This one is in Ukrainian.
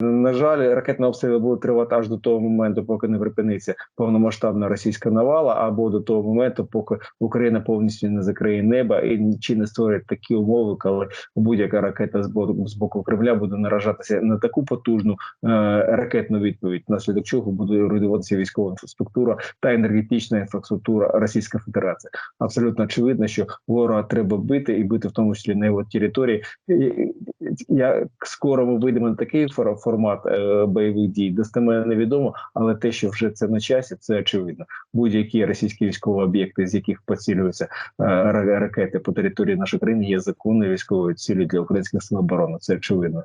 На жаль, ракетні обстріли будуть тривати аж до того моменту, поки не припиниться повномасштабна російська навала, або до того моменту, поки Україна повністю не закриє неба і чи не створить такі умови, коли будь-яка ракета з боку Кремля буде наражатися на таку потужну е, ракетну відповідь, внаслідок чого буде руйнуватися військова інфраструктура та енергетична інфраструктура Російської Федерації. Абсолютно очевидно, що ворога треба бити і бити в тому числі на його території. І- Я скоро ми вийдемо на такий фор- формат е, бойових дій. Достеменно невідомо, але те, що вже це на часі, це очевидно. Будь-які російські військові об'єкти, з яких поцілюються е, ракети по території нашої країни, є законною військовою цілі для українських сил оборони. Це очевидно.